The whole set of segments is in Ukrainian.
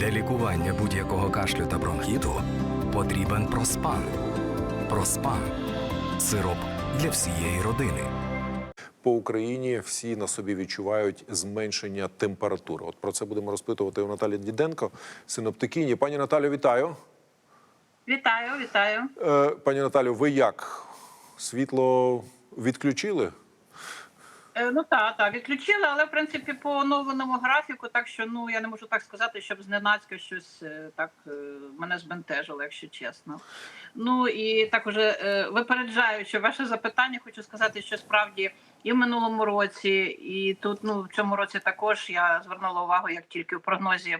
Для лікування будь-якого кашлю та бронхіту потрібен проспан. Проспан сироп для всієї родини. По Україні всі на собі відчувають зменшення температури. От про це будемо розпитувати у Наталі Діденко, синоптикині. Пані Наталю, вітаю. Вітаю, вітаю. Е, пані Наталю, ви як? Світло відключили? Е, ну так, так, відключили, але в принципі по оновленому графіку, так що ну я не можу так сказати, щоб зненацька щось е, так е, мене збентежило, якщо чесно. Ну і так уже випереджаючи ваше запитання, хочу сказати, що справді і в минулому році, і тут ну в цьому році також я звернула увагу, як тільки в прогнозі.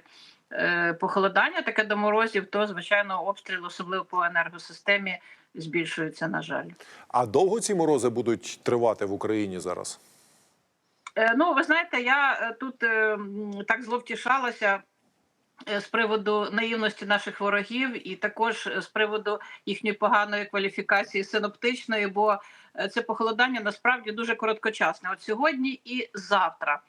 Похолодання таке до морозів, то звичайно обстріл, особливо по енергосистемі, збільшується. На жаль. А довго ці морози будуть тривати в Україні зараз? Е, Ну, ви знаєте, я е, тут е, так зловтішалася з приводу наївності наших ворогів, і також з приводу їхньої поганої кваліфікації синоптичної, бо це похолодання насправді дуже короткочасне. От сьогодні і завтра.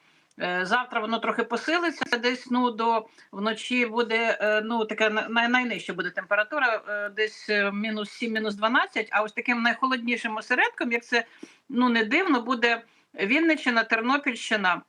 Завтра воно трохи посилиться. Десь ну до вночі буде ну таке най- найнижча буде температура, десь мінус 7, мінус 12, А ось таким найхолоднішим осередком, як це ну не дивно, буде Вінниччина, Тернопільщина.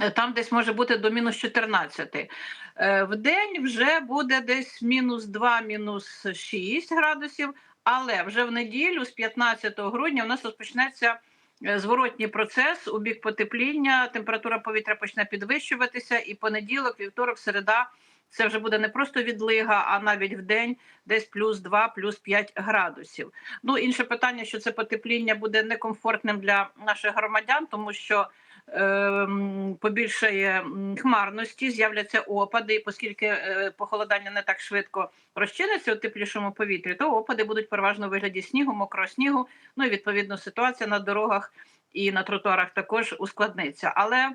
Е, Там десь може бути до мінус 14. Е, В день вже буде десь мінус 2, мінус 6 градусів, але вже в неділю, з 15 грудня, у нас розпочнеться е, зворотній процес у бік потепління. Температура повітря почне підвищуватися, і понеділок, вівторок, середа. Це вже буде не просто відлига, а навіть в день десь плюс 2, плюс 5 градусів. Ну, інше питання, що це потепління буде некомфортним для наших громадян, тому що ем, побільшає хмарності, з'являться опади, оскільки е, похолодання не так швидко розчиниться у теплішому повітрі, то опади будуть переважно у вигляді снігу, мокрого снігу. Ну і відповідно ситуація на дорогах і на тротуарах також ускладниться. Але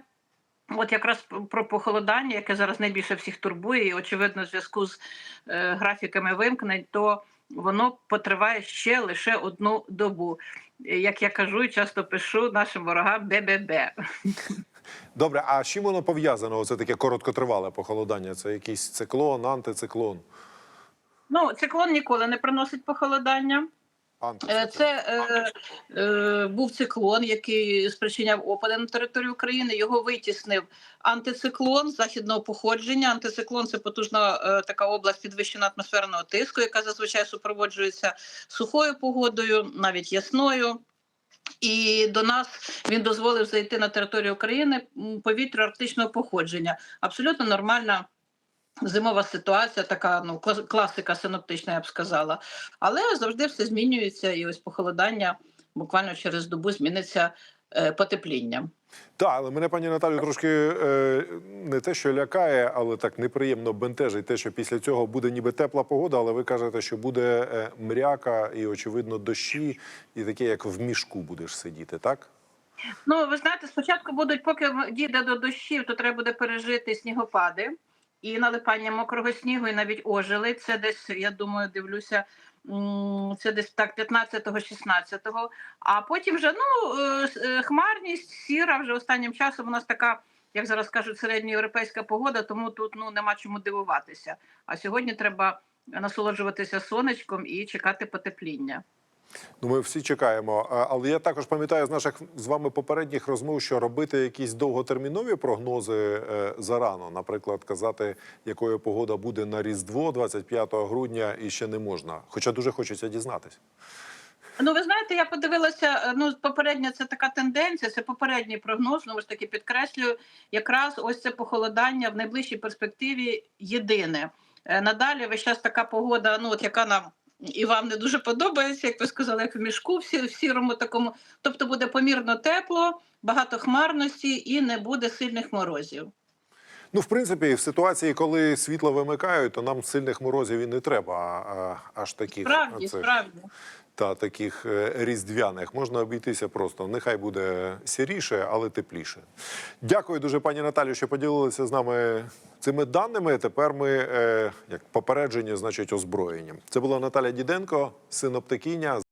От якраз про похолодання, яке зараз найбільше всіх турбує, і очевидно, в зв'язку з е, графіками вимкнень, то воно потриває ще лише одну добу. Як я кажу і часто пишу нашим ворогам БББ. Добре, а з чим воно пов'язано? Оце таке короткотривале похолодання? Це якийсь циклон, антициклон? Ну, циклон ніколи не приносить похолодання. Е. Це е, е, був циклон, який спричиняв опади на території України. Його витіснив антициклон західного походження. Антициклон це потужна е, така область підвищеного атмосферного тиску, яка зазвичай супроводжується сухою погодою, навіть ясною. І до нас він дозволив зайти на територію України повітря арктичного походження. Абсолютно нормальна зимова ситуація, така ну клас- класика синоптична, я б сказала. Але завжди все змінюється, і ось похолодання буквально через добу зміниться е, потеплінням. Так, але мене пані Наталю трошки е, не те, що лякає, але так неприємно бентежить те, що після цього буде ніби тепла погода, але ви кажете, що буде е, мряка і, очевидно, дощі, і таке, як в мішку будеш сидіти, так? Ну, ви знаєте, спочатку будуть, поки дійде до дощів, то треба буде пережити снігопади і налипання мокрого снігу, і навіть ожили. Це десь, я думаю, дивлюся. Це десь так 15-16. А потім вже ну е, е, хмарність сіра вже останнім часом у нас така, як зараз кажуть, середньоєвропейська погода, тому тут ну нема чому дивуватися. А сьогодні треба насолоджуватися сонечком і чекати потепління. Ну, ми всі чекаємо. Але я також пам'ятаю з наших з вами попередніх розмов, що робити якісь довготермінові прогнози е, зарано, наприклад, казати, якою погода буде на Різдво 25 грудня, і ще не можна. Хоча дуже хочеться дізнатися. Ну, ви знаєте, я подивилася. е, Ну, попередня це така тенденція, це попередній прогноз. Ну, ж таки підкреслюю, якраз ось це похолодання в найближчій перспективі єдине. Е, Надалі весь час така погода, ну от яка нам і вам не дуже подобається, як ви сказали, як в мішку, всі в сірому такому. Тобто буде помірно тепло, багато хмарності і не буде сильних морозів. Ну, в принципі, в ситуації, коли світло вимикають, то нам сильних морозів і не треба, а, аж таких Справді, цих, справді. Та таких е, різдвяних. Можна обійтися просто. Нехай буде сіріше, але тепліше. Дякую дуже, пані Наталі, що поділилися з нами цими даними. Тепер ми, е, як попередження, значить, озброєння. Це була Наталя Діденко, синоптикиня.